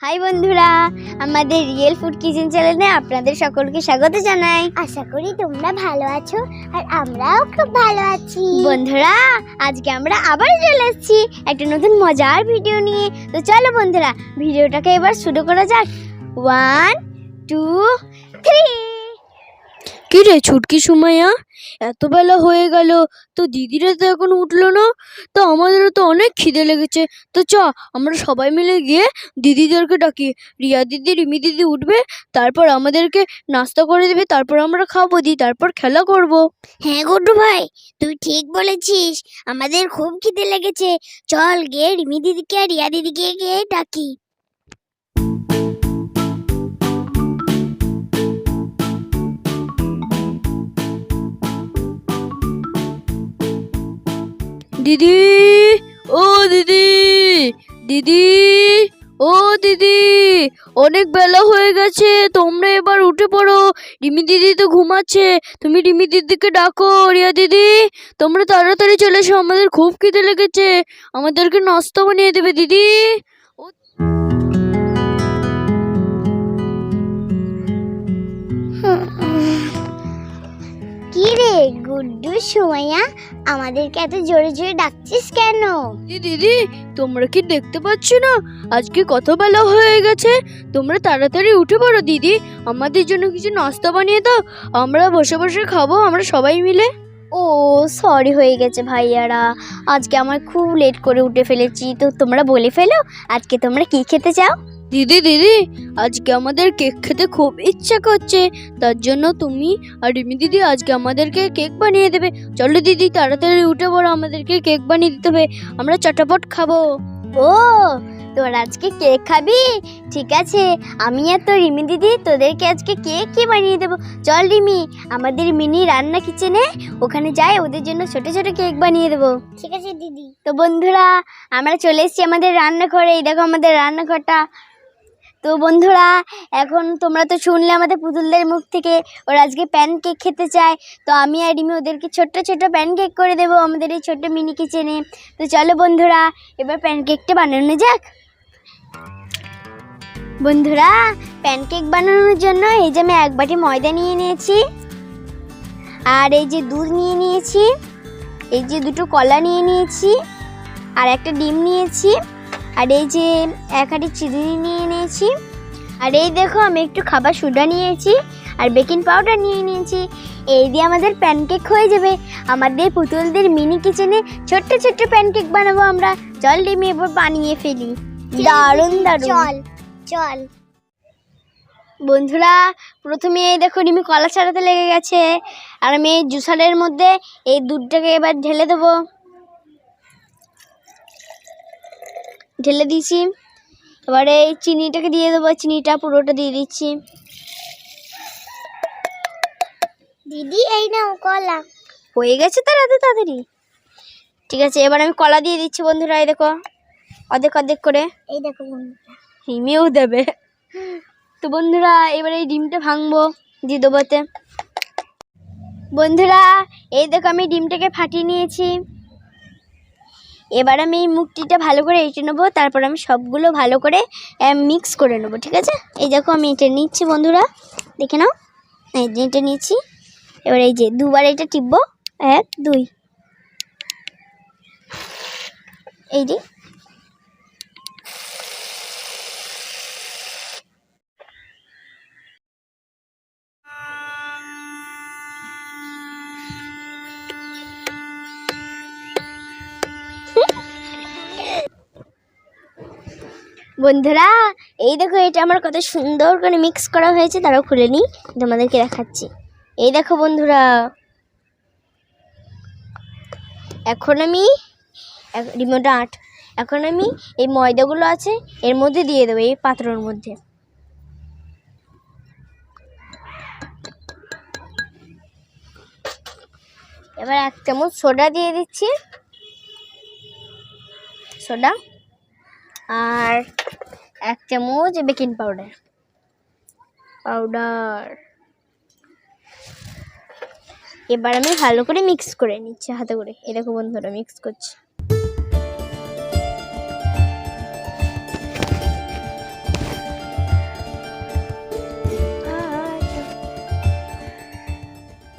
High বন্ধুরা আমাদের real food kitchen চ্যানেলে আপনাদের সকলকে স্বাগত জানাই। আশা করি তোমরা ভালো আছো আর আমরাও খুব ভালো আছি। বন্ধুরা আজকে আমরা আবার চলে এসেছি একটা নতুন মজার ভিডিও নিয়ে। তো চলো বন্ধুরা ভিডিওটাকে এবার শুরু করা যাক। ওয়ান টু থ্রি রে ছুটকি সুমাইয়া? এত বেলা হয়ে গেল, তো দিদিরা তো এখন উঠল না? তো আমাদেরও তো অনেক খিদে লেগেছে। তো চ, আমরা সবাই মিলে গিয়ে দিদিদেরকে ডাকি। রিয়া দিদি, রিমি দিদি উঠবে, তারপর আমাদেরকে নাস্তা করে দেবে, তারপর আমরা খাব দি, তারপর খেলা করব। হ্যাঁ গুড্ডু ভাই, তুই ঠিক বলেছিস। আমাদের খুব খিদে লেগেছে। চল গে রিমি দিদিকে রিয়া দিদিকে গিয়ে ডাকি। দিদি, ও দিদি দিদি, ও দিদি, অনেক বেলা হয়ে গেছে, তোমরা এবার উঠে পড়ো। রিমি দিদি তো ঘুমাচ্ছে, তুমি রিমি দিদিকে ডাকো, রিয়া দিদি। তোমরা তাড়াতাড়ি চলে এসো, আমাদের খুব খিদে লেগেছে। আমাদেরকে নাস্তা বানিয়ে দেবে দিদি। রে গুড্ডু সুমাইয়া আমাদেরকে এত জোরে জোরে ডাকছিস কেন? দিদি তোমরা কি দেখতে পাচ্ছ না? আজকে কত বেলা হয়ে গেছে। তোমরা তাড়াতাড়ি উঠে পড়ো দিদি। আমাদের জন্য কিছু নাস্তা বানিয়ে দাও। আমরা বসে বসে খাব আমরা সবাই মিলে। ও সরি হয়ে গেছে ভাইয়ারা। আজকে আমার খুব লেট করে উঠে ফেলেছি। তো তোমরা বলে ফেলো আজকে তোমরা কি খেতে চাও? দিদি দিদি আজকে আমাদের কেক খেতে খুব ইচ্ছা করছে। তার জন্য তুমি আর রিমি দিদি আজকে আমাদেরকে কেক বানিয়ে দেবে। চলো দিদি তাড়াতাড়ি উঠে পড়ো আমাদেরকে কেক বানিয়ে দিতে হবে। আমরা চটাপট খাব। ও তোর আজকে কেক খাবি? ঠিক আছে আমি আর তোর রিমি দিদি তোদেরকে আজকে কেক কি বানিয়ে দেবো? চল রিমি আমাদের মিনি রান্না কিচেনে ওখানে যাই ওদের জন্য ছোট ছোট কেক বানিয়ে দেবো। ঠিক আছে দিদি। তো বন্ধুরা আমরা চলে এসেছি আমাদের রান্নাঘরে। এই দেখো আমাদের রান্নাঘরটা। তো বন্ধুরা, এখন তোমরা তো শুনলে আমাদের পুতুলদের মুখ থেকে, ওরা আজকে প্যান কেক খেতে চায়। তো আমি আর রিমি ওদেরকে ছোট্ট ছোট্ট প্যান কেক করে দেবো আমাদের এই ছোট্ট মিনি কিচেনে তো চলো বন্ধুরা, এবার প্যান কেকটা বানানো যাক। বন্ধুরা প্যান কেক বানানোর জন্য এই যে আমি এক বাটি ময়দা নিয়ে নিয়েছি। আর এই যে দুধ নিয়ে নিয়েছি। এই যে দুটো কলা নিয়ে নিয়েছি। আর একটা ডিম নিয়েছি। আর এই যে এক হাঁটি চিনি নিয়ে নিয়েছি। আর এই দেখো আমি একটু খাবার সোডা নিয়েছি আর বেকিং পাউডার নিয়ে নিয়েছি। এই দিয়ে আমাদের প্যানকেক হয়ে যাবে। আমাদের পুতুলদের মিনি কিচেনে ছোট্ট ছোট্ট প্যানকেক বানাবো আমরা। জল ডিমি এবার বানিয়ে ফেলি। দারুণ দারুণ। চল চল। বন্ধুরা প্রথমে এই দেখো ডিমি কলা ছাড়াতে লেগে গেছে। আর আমি এই জুসারের মধ্যে এই দুধটাকে এবার ঢেলে দেবো। ঢেলে দিয়েছি। এবারে এই চিনিটাকে দিয়ে দেবো চিনিটা পুরোটা দিয়ে দিচ্ছি। দিদি এই নাও কলা। হয়ে গেছে তার এত তাড়াতাড়ি? ঠিক আছে এবার আমি কলা দিয়ে দিচ্ছি বন্ধুরা এই দেখো। অর্ধেক অর্ধেক করে। এই দেখো। হিমিও দেবে। তো বন্ধুরা এবার এই ডিমটা ভাঙবো দিয়ে দেবোতে বন্ধুরা এই দেখো আমি ডিমটাকে ফাটিয়ে নিয়েছি। এবার আমি এই মুখটিটা ভালো করে এঁটে নেব, তারপর আমি সবগুলো ভালো করে মিক্স করে নেব, ঠিক আছে? এই দেখো আমি এটা নিচ্ছি বন্ধুরা, দেখে নাও। এই যে এটা নিচ্ছি এবার এই যে দুবার এটা টিপবো, এক, দুই। এই যে বন্ধুরা, এই দেখো, এটা আমার কত সুন্দর করে মিক্স করা হয়েছে। তারাও খুলে নিই, তোমাদেরকে দেখাচ্ছি। এই দেখো বন্ধুরা, এখন আমি রিমোট আট। এখন আমি এই ময়দাগুলো আছে, এর মধ্যে দিয়ে দেবো, এই পাত্রর মধ্যে। এবার এক চামচ সোডা দিয়ে দিচ্ছি। সোডা। আর এক চামচ বেকিং পাউডার। পাউডার। এবার আমি ভালো করে মিক্স করে নিচ্ছি হাতে করে। এরকম বন্ধুরা, মিক্স করছি।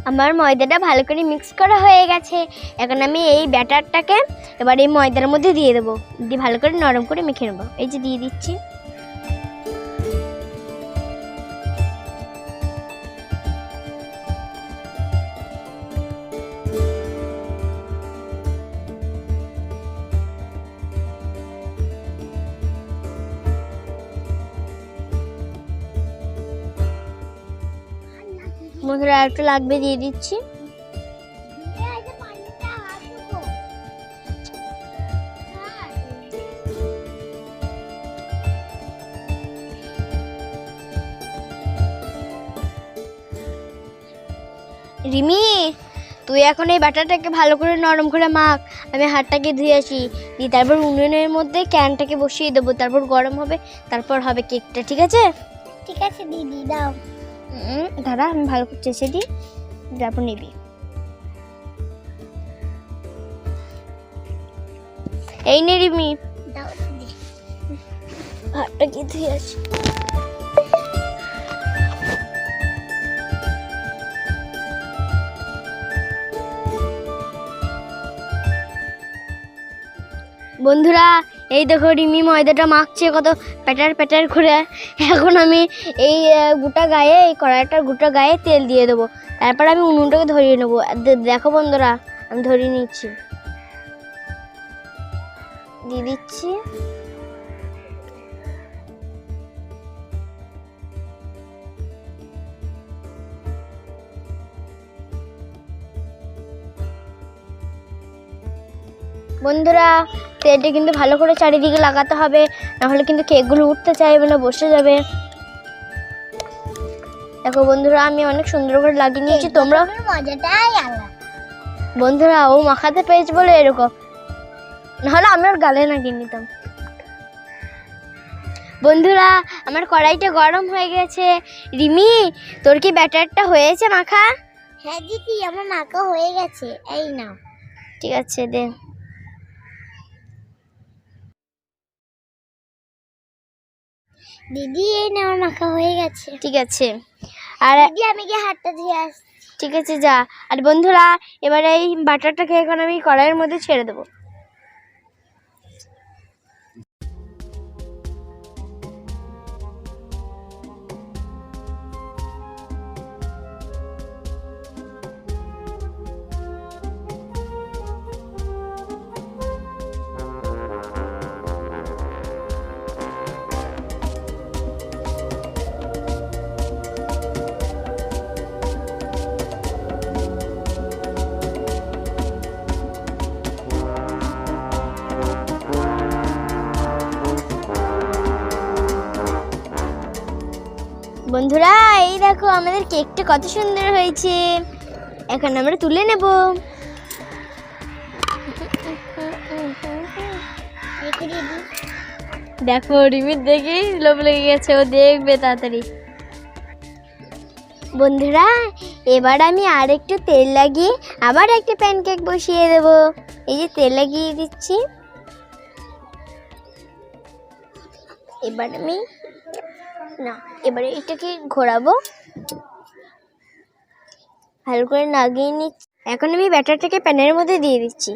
আমার ময়দাটা ভালো করে মিক্স করা হয়ে গেছে। এখন আমি এই ব্যাটারটাকে এবার এই ময়দার মধ্যে দিয়ে দেবো। দিয়ে ভালো করে নরম করে মেখে নেব। এই যে দিয়ে দিচ্ছি। আর একটু লাগবে দিয়ে দিচ্ছি। রিমি, তুই এখন এই বাটারটাকে ভালো করে নরম করে মাখ। আমি হাতটাকে ধুয়ে আসি। দিয়ে তারপর উনুনের মধ্যে ক্যানটাকে বসিয়ে দেবো। তারপর গরম হবে, তারপর হবে কেকটা, ঠিক আছে? ঠিক আছে, দিদি, দাও। দাঁড়া আমি ভালো করে চেষে দিই তারপর নিবি। এই নে রিমি দিদি হাতটা কি ধুয়ে আসি। বন্ধুরা এই দেখো রিমি ময়দাটা মাখছে কত প্যাটার প্যাটার করে। এখন আমি এই গোটা গায়ে, এই কড়াইটার গোটা গায়ে তেল দিয়ে দেবো। তারপর আমি উনুনটাকে ধরিয়ে নেব। দেখো বন্ধুরা, আমি ধরিয়ে নিচ্ছি। দিয়ে দিচ্ছি। বন্ধুরা তেলটা কিন্তু ভালো করে চারিদিকে লাগাতে হবে নাহলে কিন্তু কেকগুলো উঠতে চাইবে না বসে যাবে। দেখো বন্ধুরা আমি অনেক সুন্দর করে লাগিয়ে নিয়েছি তোমরা? মজাটাই আলাদা। বন্ধুরা ও মাখাতে পেয়েছে বলে এরকম। নাহলে আমি ওর গালে লাগিয়ে নিতাম। বন্ধুরা আমার কড়াইটা গরম হয়ে গেছে। রিমি তোর কি ব্যাটারটা হয়েছে মাখা? হ্যাঁ দিদি আমার মাখা হয়ে গেছে। এই নাও। ঠিক আছে দে। দিদি এই নাও আমার মাখা হয়ে গেছে। ঠিক আছে। আর দিদি আমি গিয়ে হাতটা ধুয়ে আসছি। ঠিক আছে যা। আর বন্ধুরা এবারে এই বাটারটাকে এখন আমি কড়াইয়ের মধ্যে ছেড়ে দেবো। বন্ধুরা এই দেখো আমাদের কেকটা কত সুন্দর হয়েছে। এখন আমরা তুলে নেব। দেখো রিমির দেখেই লোভ লেগে গেছে ও দেখবে তাড়াতাড়ি। বন্ধুরা এবার আমি আর একটু তেল লাগিয়ে আবার একটা প্যানকেক বসিয়ে দেব। এই যে তেল লাগিয়ে দিচ্ছি। এবার আমি না, এবারে এটাকে ঘোরাবো। ভালো করে নাগিয়ে নিচ্ছি। এখন আমি ব্যাটারটাকে প্যানের মধ্যে দিয়ে দিচ্ছি।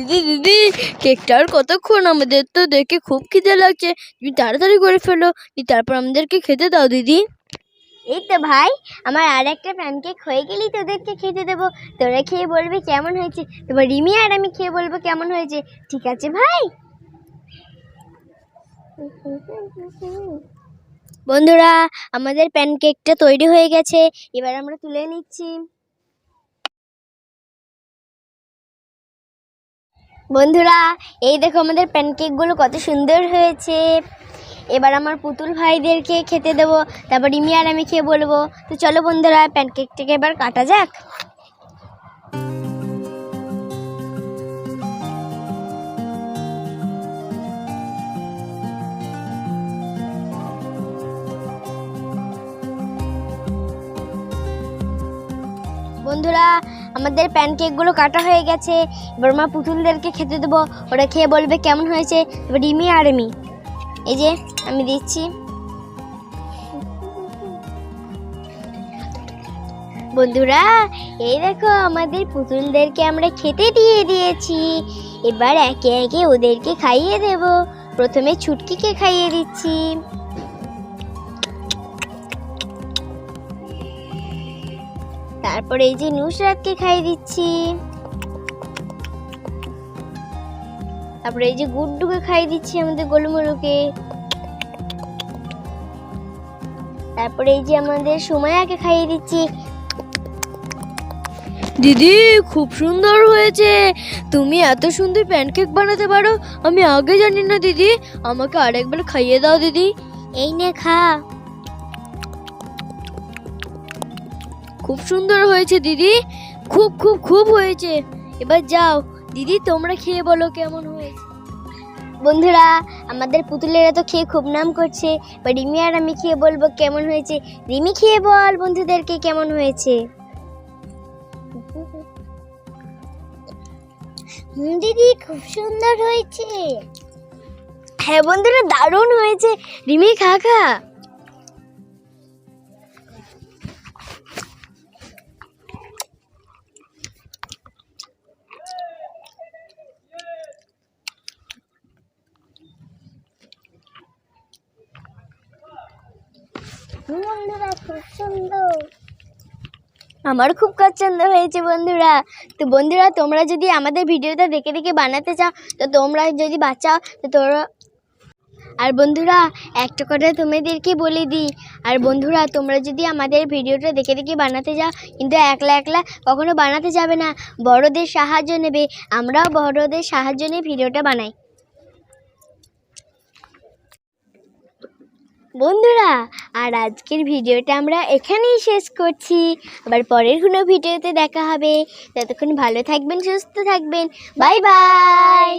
দিদি দিদি কেকটা আর কতক্ষণ আমাদের তো দেখে খুব খিদে লাগছে। তুমি তাড়াতাড়ি করে ফেলো তারপর আমাদেরকে খেতে দাও দিদি। এই তো ভাই আমার আর একটা প্যানকেক হয়ে গেলেই তোদেরকে খেতে দেবো। তোরা খেয়ে বলবি কেমন হয়েছে তারপর রিমি আর আমি খেয়ে বলব কেমন হয়েছে। ঠিক আছে ভাই? বন্ধুরা আমাদের প্যানকেকটা তৈরি হয়ে গেছে। এবার আমরা তুলে নিচ্ছি। বন্ধুরা, এই দেখো আমাদের প্যানকেকগুলো কত সুন্দর হয়েছে। এবার আমার পুতুল ভাইদেরকে খেতে দেবো, তারপর রিমি আর আমি খেয়ে বলব। তো চলো বন্ধুরা প্যানকেকটাকে এবার কাটা যাক। বন্ধুরা আমাদের প্যানকেকগুলো কাটা হয়ে গেছে। এবার মা পুতুলদেরকে খেতে দেবো। ওরা খেয়ে বলবে কেমন হয়েছে। এবার রিমি আর আমি এই যে, আমি দিচ্ছি। বন্ধুরা, এই দেখো, আমাদের পুতুলদেরকে আমরা খেতে দিয়ে দিয়েছি। এবার একে একে ওদেরকে খাইয়ে দেব। প্রথমে ছুটকিকে খাইয়ে দিচ্ছি। তারপরে এই যে নুসরাতকে খাইয়ে দিচ্ছি। তারপরে এই যে গুড্ডুকে খাইয়ে দিচ্ছি আমাদের গোলমরুকে। তারপরে এই যে আমাদের সুমায়াকে খাইয়ে দিচ্ছি। দিদি খুব সুন্দর হয়েছে। তুমি এত সুন্দর প্যানকেক বানাতে পারো আমি আগে জানি না দিদি। আমাকে আরেকবার খাইয়ে দাও দিদি। এই নে খা। খুব সুন্দর হয়েছে, দিদি। খুব খুব খুব হয়েছে। এবার যাও। দিদি, তোমরা খেয়ে বলো কেমন হয়েছে। বন্ধুরা, আমাদের পুতুলেরা তো খেয়ে খুব নাম করছে। বা রিমি আর আমি খেয়ে বলব কেমন হয়েছে। রিমি, খেয়ে বল বন্ধুদেরকে কেমন হয়েছে। দিদি, খুব সুন্দর হয়েছে। হ্যাঁ বন্ধুরা, দারুণ হয়েছে। রিমি, খা খা। আমার খুব পছন্দ হয়েছে বন্ধুরা। তো বন্ধুরা, তোমরা যদি আমাদের ভিডিওটা দেখে দেখে বানাতে চাও, তো তোমরা যদি বাঁচাও, তো তোমরা আর বন্ধুরা, একটা কথা তোমাদেরকে বলে দিই। আর বন্ধুরা, তোমরা যদি আমাদের ভিডিওটা দেখে দেখে বানাতে যাও, কিন্তু একলা একলা কখনো বানাতে যাবে না। বড়দের সাহায্য নেবে। আমরাও বড়দের সাহায্য নিয়ে ভিডিওটা বানাই। বন্ধুরা, আর আজকের ভিডিওটা আমরা এখানেই শেষ করছি। আবার পরের কোনো ভিডিওতে দেখা হবে। ততক্ষণ ভালো থাকবেন, সুস্থ থাকবেন। Bye bye!